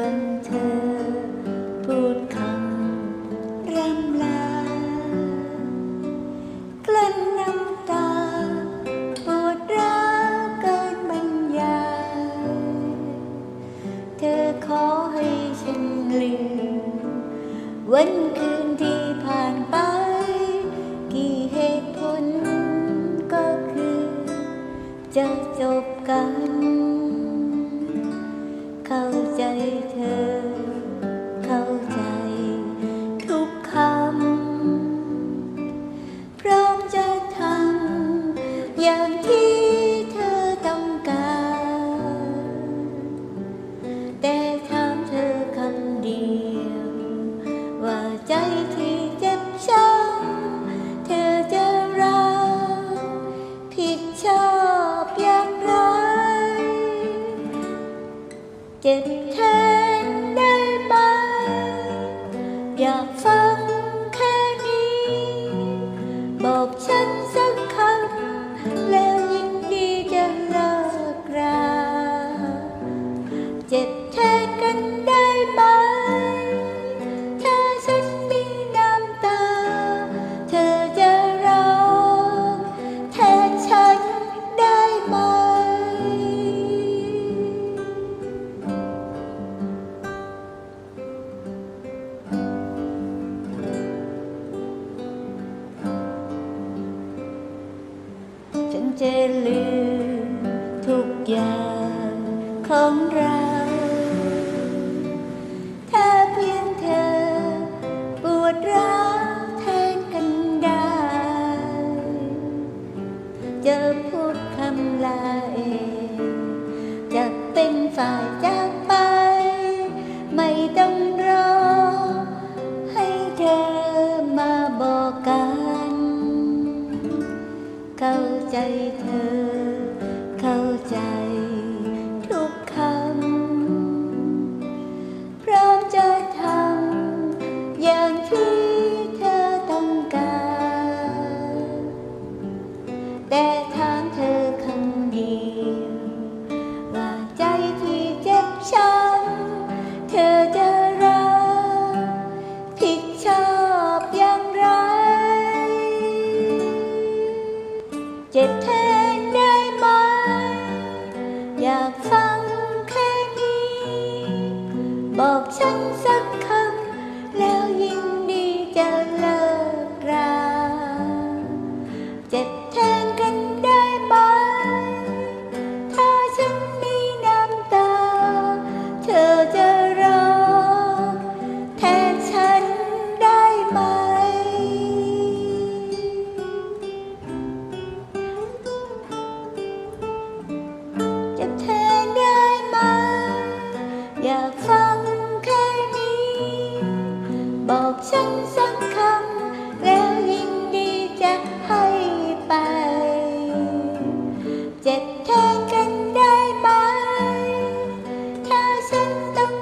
รับฟังเธอ พูดคำร่ำลากลั้นน้ำตา ปวดร้าวเกินบรรยายเธอขอให้ฉันลืม วันคืนที่ผ่านไป กี่เหตุผลก็คือ จะจบกัน เจ็บแทนได้ไหมอยากฟังแค่นี้ บอกฉันสักคำแล้วยินดีจะเลิกราเจ็บ นจะลืมทุกอย่างของเราถ้าเพียงเธอปวดร้าวแทนกันได้ จะพูดคำลาเอง จะเป็นฝ่ายจากไป ไม่ต้อง เข้าใจเธอเข้าใจากฟังแค่นี้ บอกฉันสักคำ แล้วยินดีจะเลิกรา เจ็